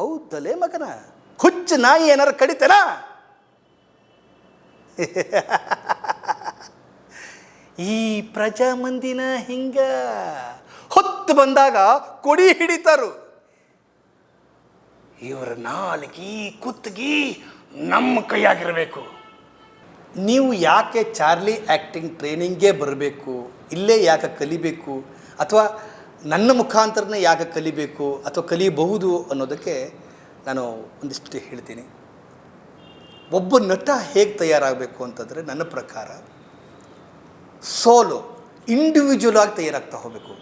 ಹೌದಲೇ ಮಗನ? ಹುಚ್ಚು ನಾಯಿ ಏನಾರು ಕಡಿತೇನ? ಈ ಪ್ರಜಾ ಮಂದಿನ ಹಿಂಗ ಹೊತ್ತು ಬಂದಾಗ ಕೊಡಿ ಹಿಡಿತಾರು. ಇವರ ನಾಲ್ಗಿ ಕುತ್ತಿಗೆ ನಮ್ಮ ಕೈಯಾಗಿರಬೇಕು. ನೀವು ಯಾಕೆ ಚಾರ್ಲಿ ಆ್ಯಕ್ಟಿಂಗ್ ಟ್ರೈನಿಂಗೇ ಬರಬೇಕು? ಇಲ್ಲೇ ಯಾಕೆ ಕಲಿಬೇಕು? ಅಥವಾ ನನ್ನ ಮುಖಾಂತರನೇ ಯಾಕೆ ಕಲಿಬೇಕು ಅಥವಾ ಕಲಿಯಬಹುದು ಅನ್ನೋದಕ್ಕೆ ನಾನು ಒಂದಿಷ್ಟು ಹೇಳ್ತೀನಿ. ಒಬ್ಬ ನಟ ಹೇಗೆ ತಯಾರಾಗಬೇಕು ಅಂತಂದರೆ ನನ್ನ ಪ್ರಕಾರ ಸೋಲೋ ಇಂಡಿವಿಜುವಲ್ ಆಗಿ ತಯಾರಾಗ್ತಾ ಹೋಗಬೇಕು.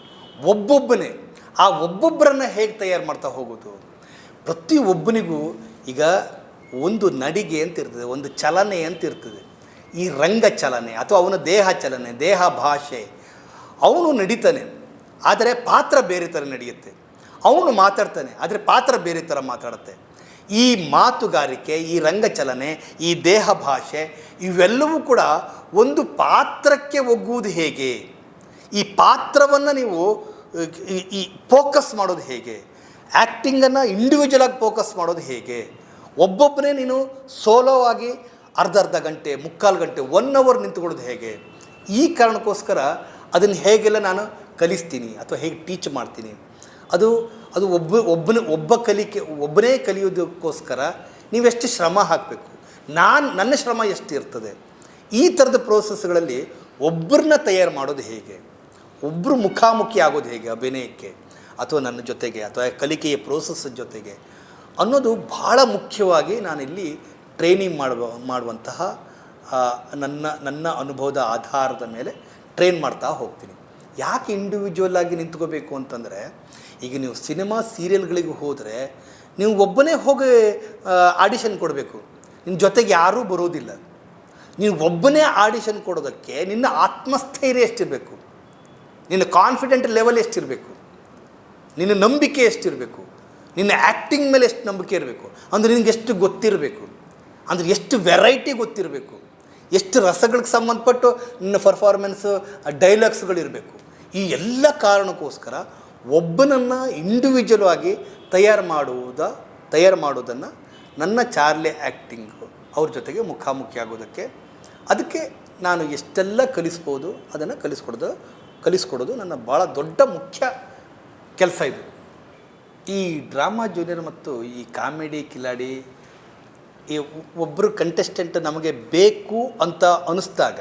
ಒಬ್ಬೊಬ್ಬನೇ, ಆ ಒಬ್ಬೊಬ್ಬರನ್ನು ಹೇಗೆ ತಯಾರು ಮಾಡ್ತಾ ಹೋಗೋದು? ಪ್ರತಿಯೊಬ್ಬನಿಗೂ ಈಗ ಒಂದು ನಡಿಗೆ ಅಂತ ಇರ್ತದೆ, ಒಂದು ಚಲನೆ ಅಂತ ಇರ್ತದೆ. ಈ ರಂಗ ಚಲನೆ ಅಥವಾ ಅವನ ದೇಹ ಚಲನೆ, ದೇಹ ಭಾಷೆ, ಅವನು ನಡೀತಾನೆ. ಆದರೆ ಪಾತ್ರ ಬೇರೆ ಥರ ನಡೆಯುತ್ತೆ. ಅವನು ಮಾತಾಡ್ತಾನೆ, ಆದರೆ ಪಾತ್ರ ಬೇರೆ ಥರ ಮಾತಾಡುತ್ತೆ. ಈ ಮಾತುಗಾರಿಕೆ, ಈ ರಂಗಚಲನೆ, ಈ ದೇಹ ಭಾಷೆ, ಇವೆಲ್ಲವೂ ಕೂಡ ಒಂದು ಪಾತ್ರಕ್ಕೆ ಒಗ್ಗುವುದು ಹೇಗೆ? ಈ ಪಾತ್ರವನ್ನು ನೀವು, ಈ- ಫೋಕಸ್ ಮಾಡೋದು ಹೇಗೆ? ಆ್ಯಕ್ಟಿಂಗನ್ನು ಇಂಡಿವಿಜುವಲ್ ಆಗಿ ಫೋಕಸ್ ಮಾಡೋದು ಹೇಗೆ? ಒಬ್ಬೊಬ್ಬನೇ ನೀನು ಸೋಲೋ ಆಗಿ ಅರ್ಧ ಅರ್ಧ ಗಂಟೆ, ಮುಕ್ಕಾಲು ಗಂಟೆ ಒನ್ ಅವರ್ ನಿಂತ್ಕೊಳ್ಳೋದು ಹೇಗೆ? ಈ ಕಾರಣಕ್ಕೋಸ್ಕರ ಅದನ್ನು ಹೇಗೆಲ್ಲ ನಾನು ಕಲಿಸ್ತೀನಿ ಅಥವಾ ಹೇಗೆ ಟೀಚ್ ಮಾಡ್ತೀನಿ. ಅದು ಅದು ಒಬ್ಬ, ಒಬ್ಬನ, ಒಬ್ಬ ಕಲಿಕೆ, ಒಬ್ಬನೇ ಕಲಿಯೋದಕ್ಕೋಸ್ಕರ ನೀವೆಷ್ಟು ಶ್ರಮ ಹಾಕಬೇಕು. ನಾನು, ನನ್ನ ಶ್ರಮ ಎಷ್ಟು ಇರ್ತದೆ ಈ ಥರದ ಪ್ರೋಸೆಸ್ಗಳಲ್ಲಿ ಒಬ್ಬರನ್ನ ತಯಾರು ಮಾಡೋದು ಹೇಗೆ? ಒಬ್ಬರು ಮುಖಾಮುಖಿ ಆಗೋದು ಹೇಗೆ ಅಭಿನಯಕ್ಕೆ? ಅಥವಾ ನನ್ನ ಜೊತೆಗೆ, ಅಥವಾ ಕಲಿಕೆಯ ಪ್ರೋಸೆಸ್ ಜೊತೆಗೆ? ಅನ್ನೋದು ಭಾಳ ಮುಖ್ಯವಾಗಿ ನಾನಿಲ್ಲಿ ಟ್ರೈನಿಂಗ್ ಮಾಡುವ, ಮಾಡುವಂತಹ ನನ್ನ ನನ್ನ ಅನುಭವದ ಆಧಾರದ ಮೇಲೆ ಟ್ರೈನ್ ಮಾಡ್ತಾ ಹೋಗ್ತೀನಿ. ಯಾಕೆ ಇಂಡಿವಿಜುವಲ್ ಆಗಿ ನಿಂತ್ಕೋಬೇಕು ಅಂತಂದರೆ, ಈಗ ನೀವು ಸಿನಿಮಾ ಸೀರಿಯಲ್ಗಳಿಗೆ ಹೋದರೆ, ನೀವು ಒಬ್ಬನೇ ಹೋಗಿ ಆಡಿಷನ್ ಕೊಡಬೇಕು. ನಿಮ್ಮ ಜೊತೆಗೆ ಯಾರೂ ಬರೋದಿಲ್ಲ. ನೀವು ಒಬ್ಬನೇ ಆಡಿಷನ್ ಕೊಡೋದಕ್ಕೆ ನಿನ್ನ ಆತ್ಮಸ್ಥೈರ್ಯ ಎಷ್ಟಿರಬೇಕು? ನಿನ್ನ ಕಾನ್ಫಿಡೆಂಟ್ ಲೆವೆಲ್ ಎಷ್ಟಿರಬೇಕು? ನಿನ್ನ ನಂಬಿಕೆ ಎಷ್ಟಿರಬೇಕು? ನಿನ್ನ ಆ್ಯಕ್ಟಿಂಗ್ ಮೇಲೆ ಎಷ್ಟು ನಂಬಿಕೆ ಇರಬೇಕು? ಅಂದರೆ ನಿನಗೆ ಎಷ್ಟು ಗೊತ್ತಿರಬೇಕು? ಅಂದರೆ ಎಷ್ಟು ವೆರೈಟಿ ಗೊತ್ತಿರಬೇಕು? ಎಷ್ಟು ರಸಗಳಿಗೆ ಸಂಬಂಧಪಟ್ಟು ನಿನ್ನ ಪರ್ಫಾರ್ಮೆನ್ಸು ಡೈಲಾಗ್ಸ್ಗಳಿರಬೇಕು ಈ ಎಲ್ಲ ಕಾರಣಕ್ಕೋಸ್ಕರ ಒಬ್ಬನನ್ನು ಇಂಡಿವಿಜುವಲ್ ಆಗಿ ತಯಾರು ಮಾಡುವುದ, ತಯಾರು ಮಾಡೋದನ್ನು ನನ್ನ ಚಾರ್ಲೆ ಆ್ಯಕ್ಟಿಂಗು ಅವ್ರ ಜೊತೆಗೆ ಮುಖಾಮುಖಿ ಆಗೋದಕ್ಕೆ ಅದಕ್ಕೆ ನಾನು ಎಷ್ಟೆಲ್ಲ ಕಲಿಸ್ಬೋದು, ಅದನ್ನು ಕಲಿಸ್ಕೊಡೋದು ಕಲಿಸ್ಕೊಡೋದು ನನ್ನ ಭಾಳ ದೊಡ್ಡ ಮುಖ್ಯ ಕೆಲಸ ಇದು. ಈ ಡ್ರಾಮಾ ಜೂನಿಯರ್ ಮತ್ತು ಈ ಕಾಮಿಡಿ ಕಿಲಾಡಿ, ಈ ಒಬ್ಬರು ಕಂಟೆಸ್ಟೆಂಟ್ ನಮಗೆ ಬೇಕು ಅಂತ ಅನ್ನಿಸ್ದಾಗ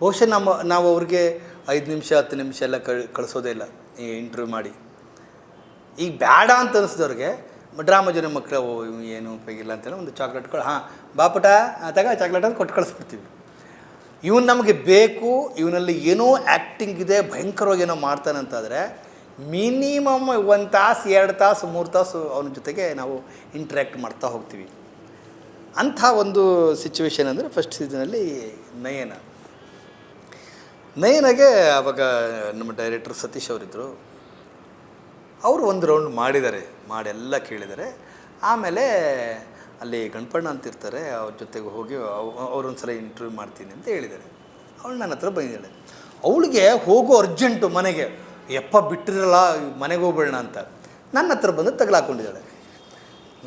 ಬಹುಶಃ ನಮ್ಮ, ನಾವು ಅವ್ರಿಗೆ ಐದು ನಿಮಿಷ, ಹತ್ತು ನಿಮಿಷ ಎಲ್ಲ ಕಳ್, ಕಳಿಸೋದೇ ಇಲ್ಲ. ಈ ಇಂಟರ್ವ್ಯೂ ಮಾಡಿ. ಈಗ ಬೇಡ ಅಂತ ಅನಿಸಿದವ್ರಿಗೆ ಡ್ರಾಮಾ ಜನ ಮಕ್ಕಳು ಏನು ಉಪಯೋಗಿಲ್ಲ ಅಂತೇಳಿ ಒಂದು ಚಾಕ್ಲೇಟ್ಗಳು ಹಾಂ ಬಾಪುಟ ಆತಾಗ ತಗ ಚಾಕ್ಲೇಟ್ ಅಂತ ಕೊಟ್ಟು ಕಳಿಸ್ಬಿಡ್ತೀವಿ. ಇವನು ನಮಗೆ ಬೇಕು, ಇವನಲ್ಲಿ ಏನೋ ಆ್ಯಕ್ಟಿಂಗ್ ಇದೆ, ಭಯಂಕರವಾಗಿ ಏನೋ ಮಾಡ್ತಾನೆ ಅಂತಾದರೆ ಮಿನಿಮಮ್ ಒಂದು ತಾಸು, ಎರಡು ತಾಸು, ಮೂರು ತಾಸು ಅವನ ಜೊತೆಗೆ ನಾವು ಇಂಟ್ರ್ಯಾಕ್ಟ್ ಮಾಡ್ತಾ ಹೋಗ್ತೀವಿ. ಅಂಥ ಒಂದು ಸಿಚುವೇಶನ್ ಅಂದರೆ ಫಸ್ಟ್ ಸೀಸನಲ್ಲಿ ನಯನ. ನಯನಗೆ ಆವಾಗ ನಮ್ಮ ಡೈರೆಕ್ಟರ್ ಸತೀಶ್ ಅವರಿದ್ದರು ಅವರು ಒಂದು ರೌಂಡ್ ಮಾಡಿದ್ದಾರೆ, ಮಾಡೆಲ್ಲ ಕೇಳಿದ್ದಾರೆ. ಆಮೇಲೆ ಅಲ್ಲಿ ಗಣಪಣ್ಣ ಅಂತ ಇರ್ತಾರೆ, ಅವ್ರ ಜೊತೆಗೆ ಹೋಗಿ ಅವ್ರೊಂದು ಸಲ ಇಂಟರ್ವ್ಯೂ ಮಾಡ್ತೀನಿ ಅಂತ ಹೇಳಿದ್ದಾರೆ. ಅವಳು ನನ್ನ ಹತ್ರ ಬಂದಿದ್ದಾಳೆ. ಅವಳಿಗೆ ಹೋಗೋ ಅರ್ಜೆಂಟು ಮನೆಗೆ ಎಪ್ಪ ಬಿಟ್ಟಿರಲ್ಲ, ಮನೆಗೆ ಹೋಗ್ಬೇಡ ಅಂತ. ನನ್ನ ಹತ್ರ ಬಂದು ತಗಲಾಕೊಂಡಿದ್ದಾಳೆ.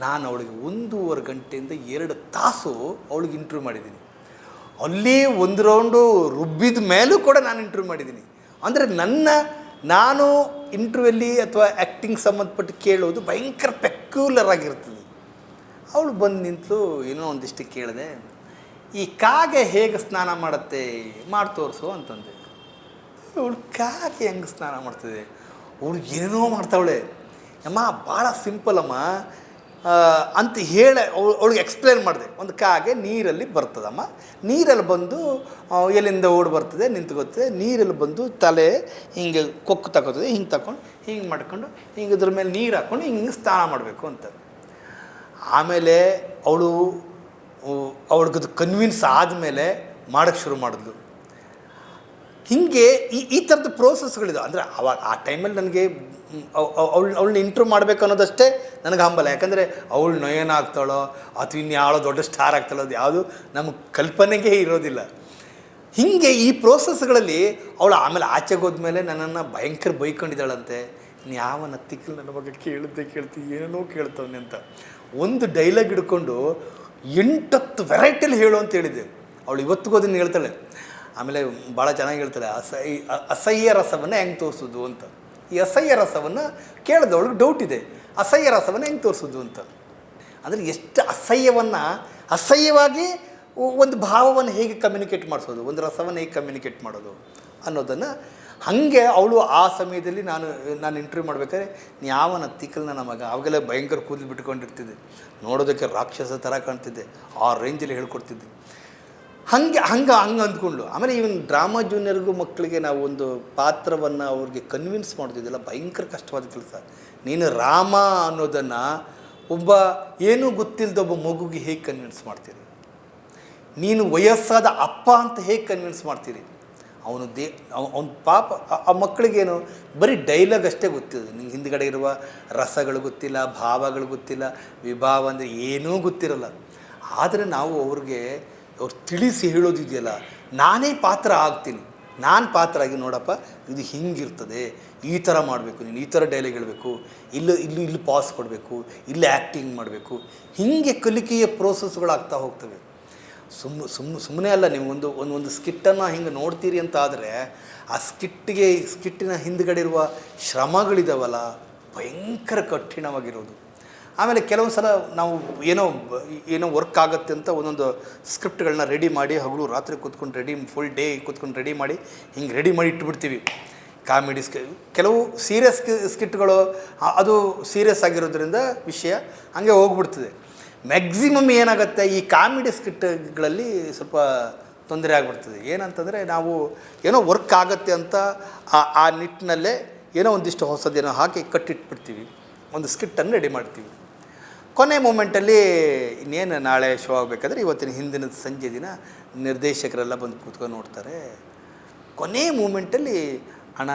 ನಾನು ಅವಳಿಗೆ ಒಂದೂವರೆ ಗಂಟೆಯಿಂದ ಎರಡು ತಾಸು ಅವಳಿಗೆ ಇಂಟರ್ವ್ಯೂ ಮಾಡಿದ್ದೀನಿ. ಅಲ್ಲಿ ಒಂದು ರೌಂಡು ರುಬ್ಬಿದ ಮೇಲೂ ಕೂಡ ನಾನು ಇಂಟರ್ವ್ಯೂ ಮಾಡಿದ್ದೀನಿ. ಅಂದರೆ ನನ್ನ, ನಾನು ಇಂಟರ್ವ್ಯೂಲ್ಲಿ ಅಥವಾ ಆ್ಯಕ್ಟಿಂಗ್ ಸಂಬಂಧಪಟ್ಟು ಕೇಳೋದು ಭಯಂಕರ ಪೆಕ್ಯುಲರ್ ಆಗಿರ್ತದೆ. ಅವಳು ಬಂದು ನಿಂತು ಏನೋ ಒಂದಿಷ್ಟು ಕೇಳಿದೆ, ಈ ಕಾಗೆ ಹೇಗೆ ಸ್ನಾನ ಮಾಡುತ್ತೆ? ಮಾಡಿ ತೋರಿಸು ಅಂತಂದೆ. ಅವಳು ಕಾಗೆ ಹೆಂಗೆ ಸ್ನಾನ ಮಾಡ್ತಿದೆ? ಅವಳು ಏನೇನೋ ಮಾಡ್ತಾವಳೆ. ಅಮ್ಮ ಭಾಳ ಸಿಂಪಲ್ ಅಮ್ಮ. ಅಂತ ಹೇಳಿ ಅವಳು ಅವಳಿಗೆ ಎಕ್ಸ್ಪ್ಲೇನ್ ಮಾಡಿದೆ. ಒಂದು ಕಾಗೆ ನೀರಲ್ಲಿ ಬರ್ತದಮ್ಮ. ನೀರಲ್ಲಿ ಬಂದು ಎಲ್ಲಿಂದ ಓಡಿ ಬರ್ತದೆ ನಿಂತ್ಕೋತದೆ ನೀರಲ್ಲಿ ಬಂದು ತಲೆ ಹಿಂಗೆ ಕೊಕ್ಕು ತಗೋತದೆ, ಹಿಂಗೆ ತಗೊಂಡು ಹಿಂಗೆ ಮಾಡ್ಕೊಂಡು, ಹಿಂಗೆ ಇದ್ರ ಮೇಲೆ ನೀರು ಹಾಕ್ಕೊಂಡು ಹಿಂಗೆ ಹಿಂಗೆ ಸ್ನಾನ ಮಾಡಬೇಕು ಅಂತ ಆಮೇಲೆ ಅವಳು, ಅವಳಿಗದು ಕನ್ವಿನ್ಸ್ ಆದಮೇಲೆ ಮಾಡೋಕ್ಕೆ ಶುರು ಮಾಡಿದ್ಲು. ಹೀಗೆ ಈ ಈ ಥರದ ಪ್ರೋಸೆಸ್ಗಳಿದೆ ಅಂದರೆ ಅವಾಗ ಆ ಟೈಮಲ್ಲಿ ನನಗೆ ಅವಳು, ಅವಳನ್ನ ಇಂಟ್ರೂ ಮಾಡಬೇಕು ಅನ್ನೋದಷ್ಟೇ ನನಗೆ ಹಂಬಲ. ಯಾಕಂದರೆ ಅವಳು ನಯನ ಆಗ್ತಾಳೋ, ಅಥವಾ ಇನ್ಯಾಳೋ ದೊಡ್ಡ ಸ್ಟಾರ್ ಆಗ್ತಾಳೋ ಅದು ಯಾವುದು ನಮ್ಮ ಕಲ್ಪನೆಗೆ ಇರೋದಿಲ್ಲ. ಹೀಗೆ ಈ ಪ್ರೋಸೆಸ್ಗಳಲ್ಲಿ ಅವಳು ಆಮೇಲೆ ಆಚೆಗೆ ಹೋದ್ಮೇಲೆ ನನ್ನನ್ನು ಭಯಂಕರ ಬೈಕೊಂಡಿದ್ದಾಳಂತೆ. ಯಾವ ನತ್ತಿಕ್ಕಲು ನನ್ನ ಬಗ್ಗೆ ಕೇಳಿದ್ದೆ ಕೇಳ್ತಿ ಏನೇನೋ ಕೇಳ್ತವನೆ ಅಂತ. ಒಂದು ಡೈಲಾಗ್ ಹಿಡ್ಕೊಂಡು ಎಂಟತ್ತು ವೆರೈಟಿಲಿ ಹೇಳು ಅಂತ ಹೇಳಿದೆ ಅವಳು ಇವತ್ತಿಗೂ ಅದನ್ನು ಹೇಳ್ತಾಳೆ. ಆಮೇಲೆ ಭಾಳ ಚೆನ್ನಾಗಿ ಹೇಳ್ತಾರೆ, ಅಸಹ್ಯ ಅಸಹ್ಯ ರಸವನ್ನು ಹೆಂಗೆ ತೋರಿಸೋದು? ಅಂತ. ಈ ಅಸಹ್ಯ ರಸವನ್ನು ಕೇಳಿದವಳಿಗೆ ಡೌಟ್ ಇದೆ, ಅಸಹ್ಯ ರಸವನ್ನು ಹೆಂಗೆ ತೋರಿಸೋದು? ಅಂತ. ಅಂದರೆ ಎಷ್ಟು ಅಸಹ್ಯವನ್ನು, ಅಸಹ್ಯವಾಗಿ ಒಂದು ಭಾವವನ್ನು ಹೇಗೆ ಕಮ್ಯುನಿಕೇಟ್ ಮಾಡಿಸೋದು, ಒಂದು ರಸವನ್ನು ಹೇಗೆ ಕಮ್ಯುನಿಕೇಟ್ ಮಾಡೋದು ಅನ್ನೋದನ್ನು ಹಾಗೆ ಅವಳು ಆ ಸಮಯದಲ್ಲಿ ನಾನು ನಾನು ಇಂಟರ್ವ್ಯೂ ಮಾಡ್ಬೇಕಾದ್ರೆ ಯಾವನ ತಿಕ್ಕಲ್ ನನ್ನ ಮಗ? ಅವಾಗೆಲ್ಲ ಭಯಂಕರ ಕೂದಲು ಬಿಟ್ಕೊಂಡಿರ್ತಿದ್ದೆ. ನೋಡೋದಕ್ಕೆ ರಾಕ್ಷಸ ಥರ ಕಾಣ್ತಿದ್ದೆ, ಆ ರೇಂಜಲ್ಲಿ ಹೇಳ್ಕೊಡ್ತಿದ್ದೆ. ಹಾಗೆ, ಹಂಗೆ ಹಂಗೆ ಅಂದ್ಕೊಂಡು. ಆಮೇಲೆ ಇವನ್ ಡ್ರಾಮಾ ಜೂನಿಯರ್ಗೂ ಮಕ್ಕಳಿಗೆ ನಾವು ಒಂದು ಪಾತ್ರವನ್ನು ಅವ್ರಿಗೆ ಕನ್ವಿನ್ಸ್ ಮಾಡ್ತಿದ್ದಿಲ್ಲ ಭಯಂಕರ ಕಷ್ಟವಾದ ಕೆಲಸ. ನೀನು ರಾಮ ಅನ್ನೋದನ್ನು ಒಬ್ಬ ಏನೂ ಗೊತ್ತಿಲ್ಲದ ಒಬ್ಬ ಮಗುಗೆ ಹೇಗೆ ಕನ್ವಿನ್ಸ್ ಮಾಡ್ತೀರಿ? ನೀನು ವಯಸ್ಸಾದ ಅಪ್ಪ ಅಂತ ಹೇಗೆ ಕನ್ವಿನ್ಸ್ ಮಾಡ್ತೀರಿ? ಅವನು ದೇ ಅವನ ಪಾಪ, ಆ- ಆ ಮಕ್ಕಳಿಗೇನು ಬರೀ ಡೈಲಾಗ್ ಅಷ್ಟೇ ಗೊತ್ತಿದೆ ನಿಂಗೆ ಹಿಂದ್ಗಡೆ ಇರುವ ರಸಗಳು ಗೊತ್ತಿಲ್ಲ, ಭಾವಗಳು ಗೊತ್ತಿಲ್ಲ, ವಿಭಾವ ಅಂದರೆ ಏನೂ ಗೊತ್ತಿರಲ್ಲ. ಆದರೆ ನಾವು ಅವ್ರಿಗೆ ಅವ್ರು ತಿಳಿಸಿ ಹೇಳೋದಿದೆಯಲ್ಲ, ನಾನೇ ಪಾತ್ರ ಆಗ್ತೀನಿ. ನಾನು ಪಾತ್ರ ಆಗಿ ನೋಡಪ್ಪ, ಇದು ಹಿಂಗಿರ್ತದೆ. ಈ ಥರ ಮಾಡಬೇಕು ನೀನು, ಈ ಥರ ಡೈಲಾಗ್ ಹೇಳಬೇಕು. ಇಲ್ಲ, ಇಲ್ಲಿ ಇಲ್ಲಿ ಪಾಸ್ ಕೊಡಬೇಕು, ಇಲ್ಲಿ ಆ್ಯಕ್ಟಿಂಗ್ ಮಾಡಬೇಕು. ಹೀಗೆ ಕಲಿಕೆಯ ಪ್ರೋಸೆಸ್ಗಳಾಗ್ತಾ ಹೋಗ್ತವೆ. ಸುಮ್ಮ ಸುಮ್ಮ, ಸುಮ್ಮನೆ ಅಲ್ಲ, ನೀವು ಒಂದು ಒಂದು ಒಂದು ಸ್ಕಿಟ್ಟನ್ನು ಹಿಂಗೆ ನೋಡ್ತೀರಿ ಅಂತ ಆದರೆ, ಆ ಸ್ಕಿಟ್ಟಿಗೆ ಸ್ಕಿಟ್ಟಿನ ಹಿಂದ್ಗಡೆ ಇರುವ ಶ್ರಮಗಳಿದಾವಲ್ಲ, ಭಯಂಕರ ಕಠಿಣವಾಗಿರೋದು. ಆಮೇಲೆ ಕೆಲವೊಂದು ಸಲ ನಾವು ಏನೋ ಏನೋ ವರ್ಕ್ ಆಗುತ್ತೆ ಅಂತ ಒಂದೊಂದು ಸ್ಕ್ರಿಪ್ಟ್ಗಳನ್ನ ರೆಡಿ ಮಾಡಿ ಹಗಲು ರಾತ್ರಿ ಕೂತ್ಕೊಂಡು ರೆಡಿ ಫುಲ್ ಡೇ ಕೂತ್ಕೊಂಡು ರೆಡಿ ಮಾಡಿ ಹಿಂಗೆ ರೆಡಿ ಮಾಡಿ ಇಟ್ಬಿಡ್ತೀವಿ. ಕಾಮಿಡಿ ಸ್ಕಿ ಕೆಲವು ಸೀರಿಯಸ್ ಸ್ಕಿಟ್ಗಳು ಅದು ಸೀರಿಯಸ್ ಆಗಿರೋದ್ರಿಂದ ವಿಷಯ ಹಂಗೆ ಹೋಗ್ಬಿಡ್ತದೆ. ಮ್ಯಾಕ್ಸಿಮಮ್ ಏನಾಗುತ್ತೆ ಈ ಕಾಮಿಡಿ ಸ್ಕಿಟ್ಗಳಲ್ಲಿ ಸ್ವಲ್ಪ ತೊಂದರೆ ಆಗಿಬಿಡ್ತದೆ. ಏನಂತಂದರೆ ನಾವು ಏನೋ ವರ್ಕ್ ಆಗುತ್ತೆ ಅಂತ ಆ ಆ ನಿಟ್ಟಿನಲ್ಲೇ ಏನೋ ಒಂದಿಷ್ಟು ಹೊಸದೇನೋ ಹಾಕಿ ಕಟ್ಟಿಟ್ಬಿಡ್ತೀವಿ. ಒಂದು ಸ್ಕಿಟ್ಟನ್ನು ರೆಡಿ ಮಾಡ್ತೀವಿ. ಕೊನೆ ಮೂಮೆಂಟಲ್ಲಿ ಇನ್ನೇನು ನಾಳೆ ಶೋ ಆಗಬೇಕಾದ್ರೆ ಇವತ್ತಿನ ಹಿಂದಿನ ಸಂಜೆ ದಿನ ನಿರ್ದೇಶಕರೆಲ್ಲ ಬಂದು ಕೂತ್ಕೊಂಡು ನೋಡ್ತಾರೆ. ಕೊನೆ ಮೂಮೆಂಟಲ್ಲಿ ಹಣ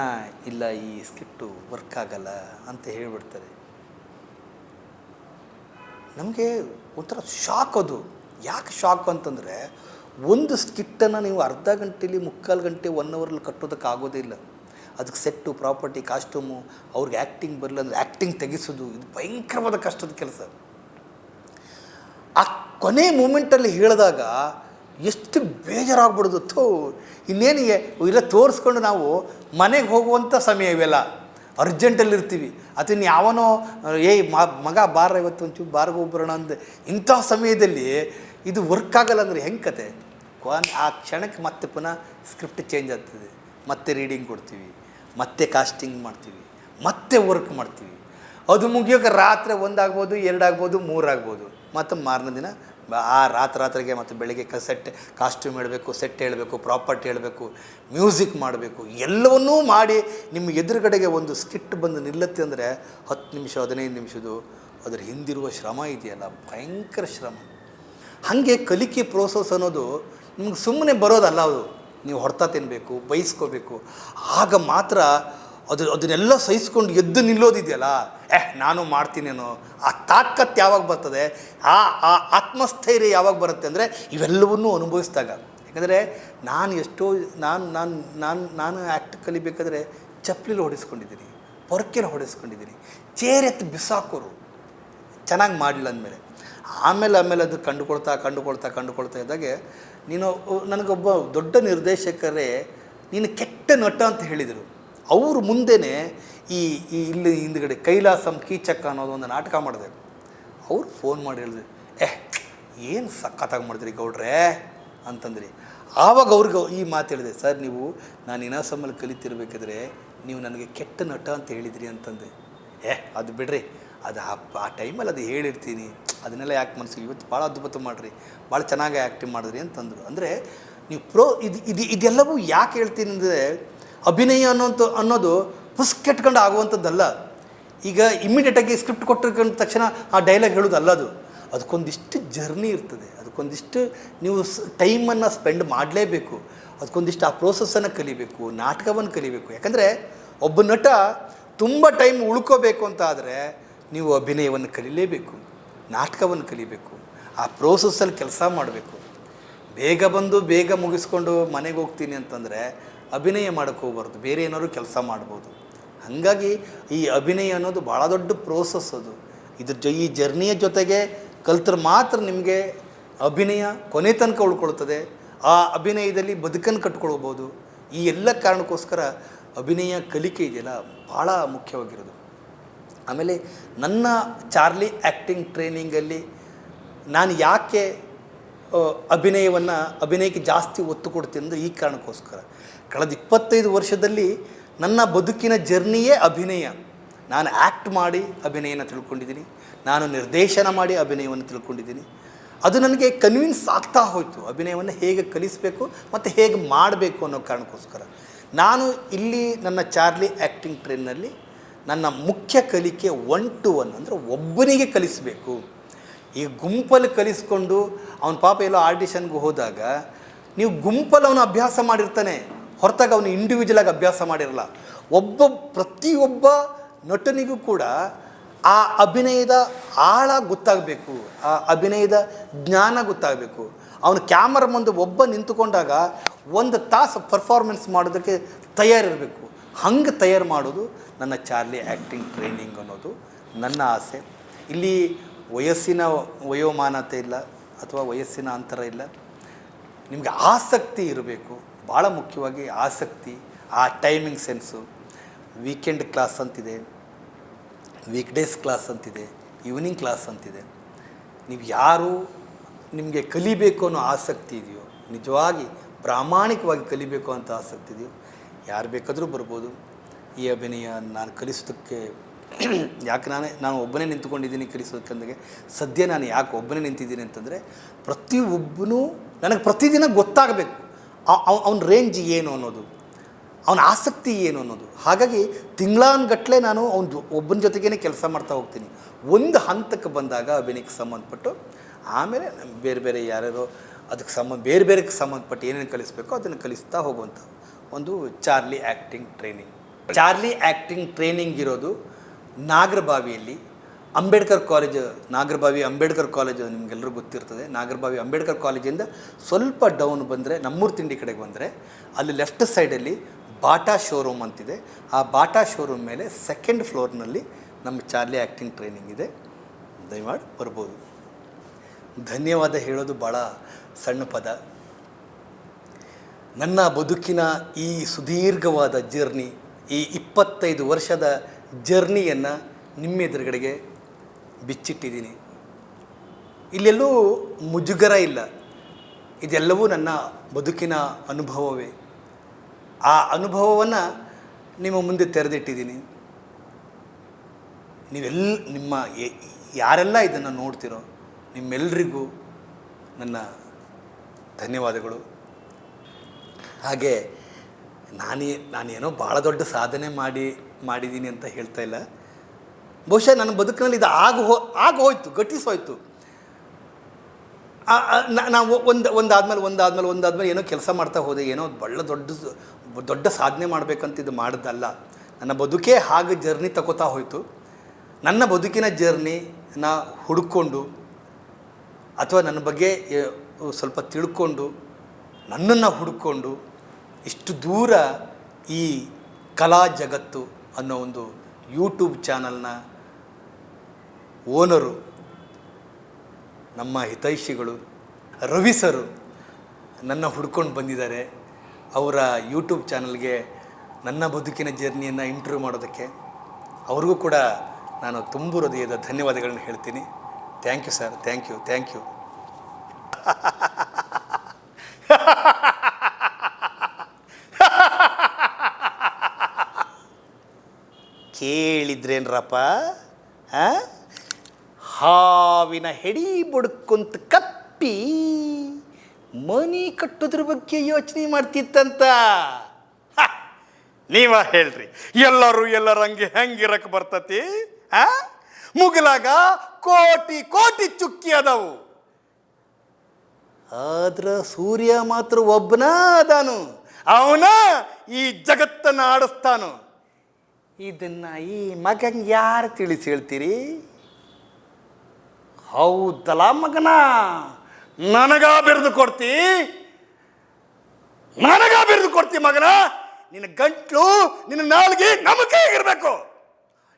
ಇಲ್ಲ, ಈ ಸ್ಕ್ರಿಪ್ಟು ವರ್ಕ್ ಆಗಲ್ಲ ಅಂತ ಹೇಳಿಬಿಡ್ತಾರೆ. ನಮಗೆ ಒಂಥರ ಶಾಕ್ ಅದು. ಯಾಕೆ ಶಾಕ್ ಅಂತಂದರೆ ಒಂದು ಸ್ಕಿಟ್ಟನ್ನು ನೀವು ಅರ್ಧ ಗಂಟೆಲಿ ಮುಕ್ಕಾಲು ಗಂಟೆ ಒನ್ ಅವರಲ್ಲಿ ಕಟ್ಟೋದಕ್ಕೆ ಇಲ್ಲ. ಅದಕ್ಕೆ ಸೆಟ್ಟು, ಪ್ರಾಪರ್ಟಿ, ಕಾಸ್ಟ್ಯೂಮು, ಅವ್ರಿಗೆ ಆ್ಯಕ್ಟಿಂಗ್ ಬರಲಿಲ್ಲ ಅಂದರೆ ಆ್ಯಕ್ಟಿಂಗ್ ತೆಗೆಸೋದು, ಇದು ಭಯಂಕರವಾದ ಕಷ್ಟದ ಕೆಲಸ. ಆ ಕೊನೆ ಮೂಮೆಂಟಲ್ಲಿ ಹೇಳಿದಾಗ ಎಷ್ಟು ಬೇಜಾರಾಗ್ಬಿಡೋದು. ಥೂ, ಇನ್ನೇನು ಇಲ್ಲ ತೋರಿಸ್ಕೊಂಡು ನಾವು ಮನೆಗೆ ಹೋಗುವಂಥ ಸಮಯ ಇವೆಲ್ಲ. ಅರ್ಜೆಂಟಲ್ಲಿ ಇರ್ತೀವಿ ಅಥವಾ ಇನ್ನು ಯಾವನೋ, ಏಯ್ ಮಗ ಬಾರ ಇವತ್ತು ಒಂಚೂರು ಬಾರ್ಗೆ ಹೋಗ್ಬರೋಣ ಅಂದ ಇಂಥ ಸಮಯದಲ್ಲಿ ಇದು ವರ್ಕ್ ಆಗಲ್ಲ ಅಂದರೆ ಹೆಂಗೆ ಕತೆ? ಕೊನ್ ಆ ಕ್ಷಣಕ್ಕೆ ಮತ್ತೆ ಪುನಃ ಸ್ಕ್ರಿಪ್ಟ್ ಚೇಂಜ್ ಆಗ್ತದೆ. ಮತ್ತೆ ರೀಡಿಂಗ್ ಕೊಡ್ತೀವಿ, ಮತ್ತೆ ಕಾಸ್ಟಿಂಗ್ ಮಾಡ್ತೀವಿ, ಮತ್ತೆ ವರ್ಕ್ ಮಾಡ್ತೀವಿ. ಅದು ಮುಗಿಯೋಕೆ ರಾತ್ರಿ ಒಂದಾಗ್ಬೋದು, ಎರಡಾಗ್ಬೋದು, ಮೂರಾಗ್ಬೋದು. ಮತ್ತು ಮಾರನೇ ದಿನ ಆ ರಾತ್ರಿ ರಾತ್ರಿಗೆ ಮತ್ತು ಬೆಳಿಗ್ಗೆ ಕ ಸೆಟ್ ಕಾಸ್ಟ್ಯೂಮ್ ಹೇಳಬೇಕು ಸೆಟ್ ಹೇಳಬೇಕು ಪ್ರಾಪರ್ಟಿ ಹೇಳಬೇಕು ಮ್ಯೂಸಿಕ್ ಮಾಡಬೇಕು, ಎಲ್ಲವನ್ನೂ ಮಾಡಿ ನಿಮ್ಮ ಎದುರುಗಡೆಗೆ ಒಂದು ಸ್ಕಿಟ್ ಬಂದು ನಿಲ್ಲತ್ತೆ ಅಂದರೆ ಹತ್ತು ನಿಮಿಷ, ಹದಿನೈದು ನಿಮಿಷದು ಅದರ ಹಿಂದಿರುವ ಶ್ರಮ ಇದೆಯಲ್ಲ, ಭಯಂಕರ ಶ್ರಮ. ಹಾಗೆ ಕಲಿಕೆ ಪ್ರೋಸೆಸ್ ಅನ್ನೋದು ನಿಮ್ಗೆ ಸುಮ್ಮನೆ ಬರೋದಲ್ಲ ಅದು. ನೀವು ಹೊಡ್ತಾ ತಿನ್ನಬೇಕು ಬಯಸ್ಕೋಬೇಕು ಆಗ ಮಾತ್ರ ಅದು ಅದನ್ನೆಲ್ಲ ಸಹಿಸ್ಕೊಂಡು ಎದ್ದು ನಿಲ್ಲೋದಿದೆಯಲ್ಲ? ಎಹ್, ನಾನು ಮಾಡ್ತೀನೇನೋ? ಆ ತಾಕತ್ತು ಯಾವಾಗ ಬರ್ತದೆ? ಆ ಆ ಆತ್ಮಸ್ಥೈರ್ಯ ಯಾವಾಗ ಬರುತ್ತೆ ಅಂದರೆ ಇವೆಲ್ಲವನ್ನೂ ಅನುಭವಿಸಿದಾಗ. ಯಾಕಂದರೆ ನಾನು ಎಷ್ಟೋ ನಾನು ನಾನು ನಾನು ನಾನು ಆ್ಯಕ್ಟ್ ಕಲಿಬೇಕಾದ್ರೆ ಚಪ್ಪಲಿಲಿ ಹೊಡೆಸ್ಕೊಂಡಿದ್ದೀನಿ ಪೊರ್ಕೆಲ್ಲ ಹೊಡೆಸ್ಕೊಂಡಿದ್ದೀನಿ ಚೇರೆತ್ತು ಬಿಸಾಕೋರು ಚೆನ್ನಾಗಿ ಮಾಡಲಿಲ್ಲ ಅಂದಮೇಲೆ. ಆಮೇಲೆ ಆಮೇಲೆ ಅದು ಕಂಡುಕೊಳ್ತಾ ಕಂಡುಕೊಳ್ತಾ ಕಂಡುಕೊಳ್ತಾ ಇದ್ದಾಗೆ ನೀನು ನನಗೊಬ್ಬ ದೊಡ್ಡ ನಿರ್ದೇಶಕರೇ, ನೀನು ಕೆಟ್ಟ ನಟ ಅಂತ ಹೇಳಿದರು. ಅವರು ಮುಂದೆನೇ ಈ ಇಲ್ಲಿ ಹಿಂದ್ಗಡೆ ಕೈಲಾಸಂ ಕೀಚಕ್ಕ ಅನ್ನೋದು ಒಂದು ನಾಟಕ ಮಾಡಿದೆ. ಅವ್ರು ಫೋನ್ ಮಾಡಿ ಹೇಳಿದ್ರು, ಏ, ಏನು ಸಖತ್ತಾಗಿ ಮಾಡಿದ್ರಿ ಗೌಡ್ರೆ? ಅಂತಂದ್ರಿ. ಆವಾಗ ಅವ್ರಿಗೆ ಈ ಮಾತು ಹೇಳಿದೆ, ಸರ್, ನೀವು, ನಾನು ಇನಾಸಮ್ಮಲ್ಲಿ ಕಲಿತಿರ್ಬೇಕಾದ್ರೆ ನೀವು ನನಗೆ ಕೆಟ್ಟ ನಟ ಅಂತ ಹೇಳಿದ್ರಿ ಅಂತಂದೆ. ಏ, ಅದು ಬಿಡ್ರಿ, ಅದು ಆ ಟೈಮಲ್ಲಿ ಅದು ಹೇಳಿರ್ತೀನಿ. ಅದನ್ನೆಲ್ಲ ಯಾಕೆ ಮನಸ್ಸಿಗೆ ಇವತ್ತು ಭಾಳ ಅದ್ಭುತ ಮಾಡಿರಿ, ಭಾಳ ಚೆನ್ನಾಗಿ ಆ್ಯಕ್ಟಿಂಗ್ ಮಾಡಿದ್ರಿ ಅಂತಂದರು. ಅಂದರೆ, ನೀವು ಪ್ರೋ ಇದು ಇದು, ಇದೆಲ್ಲವೂ ಯಾಕೆ ಹೇಳ್ತೀನಿ ಅಂದರೆ ಅಭಿನಯ ಅನ್ನೋಂಥ, ಅನ್ನೋದು ಪುಸ್ಕೆಟ್ಕೊಂಡು ಆಗುವಂಥದ್ದಲ್ಲ. ಈಗ ಇಮ್ಮಿಡಿಯೇಟಾಗಿ ಸ್ಕ್ರಿಪ್ಟ್ ಕೊಟ್ಟಿರ್ಕೊಂಡ ತಕ್ಷಣ ಆ ಡೈಲಾಗ್ ಹೇಳೋದು ಅಲ್ಲ ಅದು. ಅದಕ್ಕೊಂದಿಷ್ಟು ಜರ್ನಿ ಇರ್ತದೆ. ಅದಕ್ಕೊಂದಿಷ್ಟು ನೀವು ಟೈಮನ್ನು ಸ್ಪೆಂಡ್ ಮಾಡಲೇಬೇಕು. ಅದಕ್ಕೊಂದಿಷ್ಟು ಆ ಪ್ರೋಸೆಸ್ಸನ್ನು ಕಲಿಬೇಕು, ನಾಟಕವನ್ನು ಕಲಿಬೇಕು. ಯಾಕಂದರೆ ಒಬ್ಬ ನಟ ತುಂಬ ಟೈಮ್ ಉಳ್ಕೋಬೇಕು ಅಂತ ಆದರೆ ನೀವು ಅಭಿನಯವನ್ನು ಕಲಿಲೇಬೇಕು, ನಾಟಕವನ್ನು ಕಲಿಬೇಕು, ಆ ಪ್ರೋಸೆಸ್ಸಲ್ಲಿ ಕೆಲಸ ಮಾಡಬೇಕು. ಬೇಗ ಬಂದು, ಬೇಗ ಮುಗಿಸ್ಕೊಂಡು ಮನೆಗೆ ಹೋಗ್ತೀನಿ ಅಂತಂದರೆ ಅಭಿನಯ ಮಾಡೋಕ್ಕೆ ಹೋಗ್ಬಾರ್ದು, ಬೇರೆ ಏನಾದ್ರು ಕೆಲಸ ಮಾಡ್ಬೋದು. ಹಾಗಾಗಿ ಈ ಅಭಿನಯ ಅನ್ನೋದು ಭಾಳ ದೊಡ್ಡ ಪ್ರೋಸೆಸ್ ಅದು. ಇದ್ರ ಜೊ, ಈ ಜರ್ನಿಯ ಜೊತೆಗೆ ಕಲ್ತ್ರೆ ಮಾತ್ರ ನಿಮಗೆ ಅಭಿನಯ ಕೊನೆ ತನಕ ಉಳ್ಕೊಳ್ತದೆ. ಆ ಅಭಿನಯದಲ್ಲಿ ಬದುಕನ್ನು ಕಟ್ಕೊಳ್ಬೋದು. ಈ ಎಲ್ಲ ಕಾರಣಕ್ಕೋಸ್ಕರ ಅಭಿನಯ ಕಲಿಕೆ ಇದೆಯಲ್ಲ, ಭಾಳ ಮುಖ್ಯವಾಗಿರೋದು. ಆಮೇಲೆ ನನ್ನ ಚಾರ್ಲಿ ಆ್ಯಕ್ಟಿಂಗ್ ಟ್ರೈನಿಂಗಲ್ಲಿ ನಾನು ಯಾಕೆ ಅಭಿನಯವನ್ನು, ಅಭಿನಯಕ್ಕೆ ಜಾಸ್ತಿ ಒತ್ತು ಕೊಡ್ತೀನಿ ಅಂದರೆ ಈ ಕಾರಣಕ್ಕೋಸ್ಕರ. ಕಳೆದ ಇಪ್ಪತ್ತೈದು ವರ್ಷದಲ್ಲಿ ನನ್ನ ಬದುಕಿನ ಜರ್ನಿಯೇ ಅಭಿನಯ. ನಾನು ಆ್ಯಕ್ಟ್ ಮಾಡಿ ಅಭಿನಯನ ತಿಳ್ಕೊಂಡಿದ್ದೀನಿ. ನಾನು ನಿರ್ದೇಶನ ಮಾಡಿ ಅಭಿನಯವನ್ನು ತಿಳ್ಕೊಂಡಿದ್ದೀನಿ. ಅದು ನನಗೆ ಕನ್ವಿನ್ಸ್ ಆಗ್ತಾ ಹೋಯಿತು. ಅಭಿನಯವನ್ನು ಹೇಗೆ ಕಲಿಸಬೇಕು ಮತ್ತು ಹೇಗೆ ಮಾಡಬೇಕು ಅನ್ನೋ ಕಾರಣಕ್ಕೋಸ್ಕರ. ನಾನು ಇಲ್ಲಿ ನನ್ನ ಚಾರ್ಲಿ ಆ್ಯಕ್ಟಿಂಗ್ ಟ್ರೈನ್ನಲ್ಲಿ ನನ್ನ ಮುಖ್ಯ ಕಲಿಕೆ ಒನ್ ಟು ಒನ್ ಅಂದರೆ ಒಬ್ಬನಿಗೆ ಕಲಿಸಬೇಕು. ಈ ಗುಂಪಲ್ಲಿ ಕಲಿಸ್ಕೊಂಡು ಅವನ ಪಾಪ ಎಲ್ಲೋ ಆಡಿಷನ್ಗೆ ಹೋದಾಗ ನೀವು ಗುಂಪಲ್ಲಿ ಅವನು ಅಭ್ಯಾಸ ಮಾಡಿರ್ತಾನೆ. ಹೊರತಾಗ ಅವನು ಇಂಡಿವಿಜುವಲ್ ಆಗಿ ಅಭ್ಯಾಸ ಮಾಡಿರಲ್ಲ. ಒಬ್ಬ, ಪ್ರತಿಯೊಬ್ಬ ನಟನಿಗೂ ಕೂಡ ಆ ಅಭಿನಯದ ಆಳ ಗೊತ್ತಾಗಬೇಕು. ಆ ಅಭಿನಯದ ಜ್ಞಾನ ಗೊತ್ತಾಗಬೇಕು. ಅವನು ಕ್ಯಾಮರ ಮುಂದೆ ಒಬ್ಬ ನಿಂತುಕೊಂಡಾಗ ಒಂದು ತಾಸು ಪರ್ಫಾರ್ಮೆನ್ಸ್ ಮಾಡೋದಕ್ಕೆ ತಯಾರಿರಬೇಕು. ಹಂಗೆ ತಯಾರು ಮಾಡೋದು ನನ್ನ ಚಾರ್ಲಿ ಆ್ಯಕ್ಟಿಂಗ್ ಟ್ರೈನಿಂಗ್ ಅನ್ನೋದು. ನನ್ನ ಆಸೆ. ಇಲ್ಲಿ ವಯಸ್ಸಿನ ವಯೋಮಾನತೆ ಇಲ್ಲ ಅಥವಾ ವಯಸ್ಸಿನ ಅಂತರ ಇಲ್ಲ. ನಿಮಗೆ ಆಸಕ್ತಿ ಇರಬೇಕು. ಭಾಳ ಮುಖ್ಯವಾಗಿ ಆಸಕ್ತಿ, ಆ ಟೈಮಿಂಗ್ ಸೆನ್ಸು ವೀಕೆಂಡ್ ಕ್ಲಾಸ್ ಅಂತಿದೆ ವೀಕ್ ಡೇಸ್ ಕ್ಲಾಸ್ ಅಂತಿದೆ ಈವ್ನಿಂಗ್ ಕ್ಲಾಸ್ ಅಂತಿದೆ. ನೀವು ಯಾರು ನಿಮಗೆ ಕಲಿಬೇಕು ಅನ್ನೋ ಆಸಕ್ತಿ ಇದೆಯೋ, ನಿಜವಾಗಿ ಪ್ರಾಮಾಣಿಕವಾಗಿ ಕಲಿಬೇಕು ಅಂತ ಆಸಕ್ತಿ ಇದೆಯೋ, ಯಾರು ಬೇಕಾದರೂ ಬರ್ಬೋದು. ಈ ಅಭಿನಯ ನಾನು ಕಲಿಸೋದಕ್ಕೆ ಯಾಕೆ ನಾನೇ, ನಾನು ಒಬ್ಬನೇ ನಿಂತ್ಕೊಂಡಿದ್ದೀನಿ ಕಲಿಸೋದಕ್ಕಂದಾಗೆ ಸದ್ಯ ನಾನು ಯಾಕೆ ಒಬ್ಬನೇ ನಿಂತಿದ್ದೀನಿ ಅಂತಂದರೆ, ಪ್ರತಿಯೊಬ್ಬನೂ ನನಗೆ ಪ್ರತಿದಿನ ಗೊತ್ತಾಗಬೇಕು. ಅವನ ರೇಂಜ್ ಏನು ಅನ್ನೋದು, ಅವನ ಆಸಕ್ತಿ ಏನು ಅನ್ನೋದು. ಹಾಗಾಗಿ ತಿಂಗಳಾನ್ಗಟ್ಟಲೆ ನಾನು ಅವನ ಒಬ್ಬನ ಜೊತೆಗೇ ಕೆಲಸ ಮಾಡ್ತಾ ಹೋಗ್ತೀನಿ. ಒಂದು ಹಂತಕ್ಕೆ ಬಂದಾಗ ಅಭಿನಯಕ್ಕೆ ಸಂಬಂಧಪಟ್ಟು, ಆಮೇಲೆ ಬೇರೆ ಬೇರೆ ಯಾರ್ಯಾರೋ ಅದಕ್ಕೆ ಸಂಬಂಧ, ಬೇರೆ ಬೇರೆಗೆ ಸಂಬಂಧಪಟ್ಟು ಏನೇನು ಕಲಿಸ್ಬೇಕೋ ಅದನ್ನು ಕಲಿಸ್ತಾ ಹೋಗುವಂಥ ಒಂದು Charlie acting training. Charlie acting training ಇರೋದು ನಾಗರಬಾವಿಯಲ್ಲಿ. ಅಂಬೇಡ್ಕರ್ ಕಾಲೇಜು, ನಾಗರಬಾವಿ ಅಂಬೇಡ್ಕರ್ ಕಾಲೇಜು ನಿಮಗೆಲ್ಲರೂ ಗೊತ್ತಿರ್ತದೆ. ನಾಗರಬಾವಿ ಅಂಬೇಡ್ಕರ್ ಕಾಲೇಜಿಂದ ಸ್ವಲ್ಪ ಡೌನ್ ಬಂದರೆ ನಮ್ಮೂರು ತಿಂಡಿ ಕಡೆಗೆ ಬಂದರೆ ಅಲ್ಲಿ ಲೆಫ್ಟ್ ಸೈಡಲ್ಲಿ ಬಾಟಾ ಶೋರೂಮ್ ಅಂತಿದೆ. ಆ ಬಾಟಾ ಶೋರೂಮ್ ಮೇಲೆ ಸೆಕೆಂಡ್ ಫ್ಲೋರ್ನಲ್ಲಿ ನಮ್ಮ ಚಾರ್ಲಿ ಆ್ಯಕ್ಟಿಂಗ್ ಟ್ರೈನಿಂಗ್ ಇದೆ. ದಯಮಾಡಿ ಬರ್ಬೋದು. ಧನ್ಯವಾದ ಹೇಳೋದು ಭಾಳ ಸಣ್ಣ ಪದ. ನನ್ನ ಬದುಕಿನ ಈ ಸುದೀರ್ಘವಾದ ಜರ್ನಿ, ಈ ಇಪ್ಪತ್ತೈದು ವರ್ಷದ ಜರ್ನಿಯನ್ನು ನಿಮ್ಮ ಎದುರುಗಡೆಗೆ ಬಿಚ್ಚಿಟ್ಟಿದ್ದೀನಿ. ಇಲ್ಲೆಲ್ಲೂ ಮುಜುಗರ ಇಲ್ಲ. ಇದೆಲ್ಲವೂ ನನ್ನ ಬದುಕಿನ ಅನುಭವವೇ. ಆ ಅನುಭವವನ್ನು ನಿಮ್ಮ ಮುಂದೆ ತೆರೆದಿಟ್ಟಿದ್ದೀನಿ. ನೀವೆಲ್ಲ ನಿಮ್ಮ ಯಾರೆಲ್ಲ ಇದನ್ನು ನೋಡ್ತಿರೋ ನಿಮ್ಮೆಲ್ಲರಿಗೂ ನನ್ನ ಧನ್ಯವಾದಗಳು. ಹಾಗೆ ನಾನೇ, ನಾನೇನೋ ಭಾಳ ದೊಡ್ಡ ಸಾಧನೆ ಮಾಡಿ, ಮಾಡಿದ್ದೀನಿ ಅಂತ ಹೇಳ್ತಾ ಇಲ್ಲ. ಬಹುಶಃ ನನ್ನ ಬದುಕಿನಲ್ಲಿ ಇದು ಆಗ ಹೋ, ಆಗ ಹೋಯ್ತು ಗಟ್ಟಿಸೋಯ್ತು ನಾವು ಒಂದು, ಒಂದಾದ್ಮೇಲೆ ಒಂದಾದ್ಮೇಲೆ ಒಂದಾದ್ಮೇಲೆ ಏನೋ ಕೆಲಸ ಮಾಡ್ತಾ ಹೋದೆ, ಏನೋ ಬಳ್ಳ ದೊಡ್ಡ ದೊಡ್ಡ ಸಾಧನೆ ಮಾಡಬೇಕಂತ ಇದು ಮಾಡಿದ್ದಲ್ಲ. ನನ್ನ ಬದುಕೇ ಹಾಗೆ ಜರ್ನಿ ತಗೋತಾ ಹೋಯಿತು. ನನ್ನ ಬದುಕಿನ ಜರ್ನಿ ಹುಡ್ಕೊಂಡು ಅಥವಾ ನನ್ನ ಬಗ್ಗೆ ಸ್ವಲ್ಪ ತಿಳ್ಕೊಂಡು ನನ್ನನ್ನು ಹುಡುಕೊಂಡು ಇಷ್ಟು ದೂರ ಈ ಕಲಾ ಜಗತ್ತು ಅನ್ನೋ ಒಂದು ಯೂಟ್ಯೂಬ್ ಚಾನಲ್ನ ಓನರು ನಮ್ಮ ಹಿತೈಷಿಗಳು ರವಿ ಸರು ನನ್ನ ಹುಡ್ಕೊಂಡು ಬಂದಿದ್ದಾರೆ. ಅವರ ಯೂಟ್ಯೂಬ್ ಚಾನಲ್ಗೆ ನನ್ನ ಬದುಕಿನ ಜರ್ನಿಯನ್ನು ಇಂಟರ್ವ್ಯೂ ಮಾಡೋದಕ್ಕೆ. ಅವ್ರಿಗೂ ಕೂಡ ನಾನು ತುಂಬು ಹೃದಯದ ಧನ್ಯವಾದಗಳನ್ನ ಹೇಳ್ತೀನಿ. Thank you sir thank you thank you ಕೇಳಿದ್ರೇನ್ರಪ್ಪ? ಆ? ಹಾವಿನ ಹೆಡಿ ಬುಡ್ಕೊಂತ ಕಪ್ಪಿ ಮನಿ ಕಟ್ಟೋದ್ರ ಬಗ್ಗೆ ಯೋಚನೆ ಮಾಡ್ತಿತ್ತಂತ. ನೀವ ಹೇಳ್ರಿ, ಎಲ್ಲರೂ ಎಲ್ಲರ ಹಂಗೆ ಹೆಂಗಿರಕ್ಕೆ ಬರ್ತತಿ? ಆ? ಮುಗಲಾಗ ಕೋಟಿ ಕೋಟಿ ಚುಕ್ಕಿ ಅದಾವು. ಆದ್ರ ಸೂರ್ಯ ಮಾತ್ರ ಒಬ್ಬನ ಅದಾನು. ಅವನ ಈ ಜಗತ್ತನ್ನ ಆಡಿಸ್ತಾನು. ಇದನ್ನ ಈ ಮಗಂಗೆ ಯಾರು ತಿಳಿಸಿ ಹೇಳ್ತೀರಿ? ಹೌದಲ್ಲ ಮಗನ? ನನಗ ಬಿರಿದು ಕೊಡ್ತಿ? ನನಗ ಬಿರಿದು ಕೊಡ್ತಿ ಮಗನ? ನಿನ್ನ ಗಂಟ್ಲು, ನಿನ್ನ ನಾಲ್ಗೆ ನಮಗೆ ಇರಬೇಕು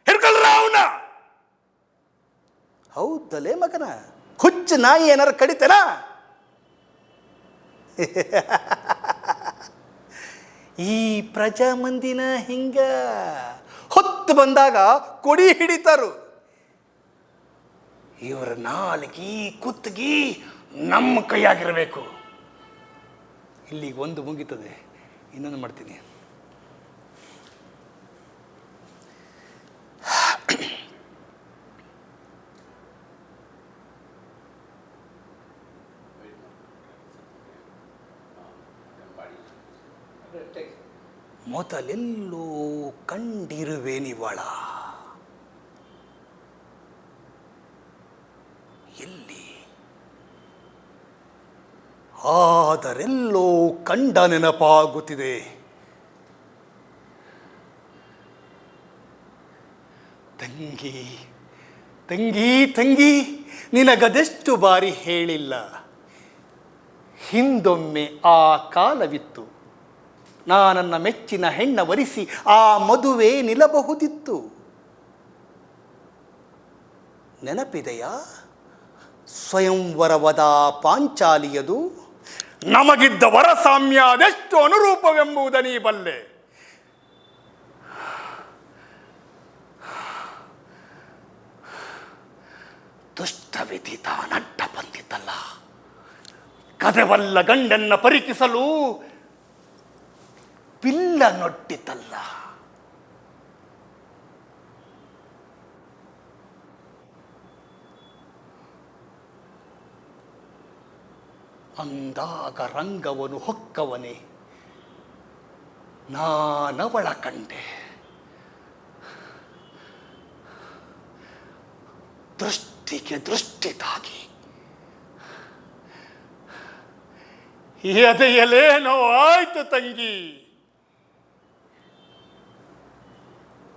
ಹಿಡ್ಕೊಳ್ರ ಅವನ? ಹೌದಲೇ ಮಗನ? ಹುಚ್ಚ ನಾಯಿ ಏನಾರು ಕಡಿತೇನ? ಈ ಪ್ರಜಾ ಮಂದಿನ ಹಿಂಗ ಹೊತ್ತು ಬಂದಾಗ ಕೊಡಿ ಹಿಡಿತಾರು. ಇವರ ನಾಲ್ಕಿ ಕುತ್ತಿಗೆ ನಮ್ಮ ಕೈಯಾಗಿರಬೇಕು. ಇಲ್ಲಿ ಒಂದು ಮುಗೀತದೆ ಇನ್ನೊಂದು ಮಾಡ್ತೀನಿ. ಮೊದಲೆಲ್ಲೋ ಕಂಡಿರುವೇನಿವಳ ಎಲ್ಲಿ ಆದರೆಲ್ಲೋ ಕಂಡ ನೆನಪಾಗುತ್ತಿದೆ. ತಂಗಿ ತಂಗಿ ತಂಗಿ, ನಿನಗದೆಷ್ಟು ಬಾರಿ ಹೇಳಿಲ್ಲ? ಹಿಂದೊಮ್ಮೆ ಆ ಕಾಲವಿತ್ತು. ನಾನನ್ನ ಮೆಚ್ಚಿನ ಹೆಣ್ಣ ವರಿಸಿ ಆ ಮದುವೆ ನಿಲ್ಲಬಹುದಿತ್ತು. ನೆನಪಿದೆಯಾ? ಸ್ವಯಂವರವದ ಪಾಂಚಾಲಿಯದು. ನಮಗಿದ್ದ ವರಸಾಮ್ಯ ಅದೆಷ್ಟು ಅನುರೂಪವೆಂಬುದ ನೀ ಬಲ್ಲೆ. ದುಷ್ಟವಿಧಿ ನಟ್ಟ ಬಂದಿದ್ದಲ್ಲ ಕದೆವಲ್ಲ ಗಂಡನ್ನ ಪರೀಕ್ಷಿಸಲು ಪಿಲ್ಲ ನೊಟ್ಟಿತಲ್ಲ. ಅಂದಾಗ ರಂಗವನು ಹೊಕ್ಕವನೇ. ನಾನವಳ ಕಂಡೆ. ದೃಷ್ಟಿಗೆ ದೃಷ್ಟಿ ತಾಗಿ ಎದೆಯಲೇನೋ ಆಯ್ತು ತಂಗಿ.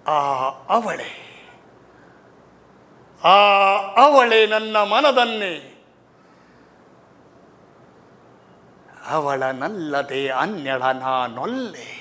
ಆ ಅವಳೆ. ಆ ಅವಳೆ ನನ್ನ ಮನದನ್ನೇ. ಅವಳನಲ್ಲದೆ ಅನ್ಯಳ ನಾನೊಲ್ಲೆ.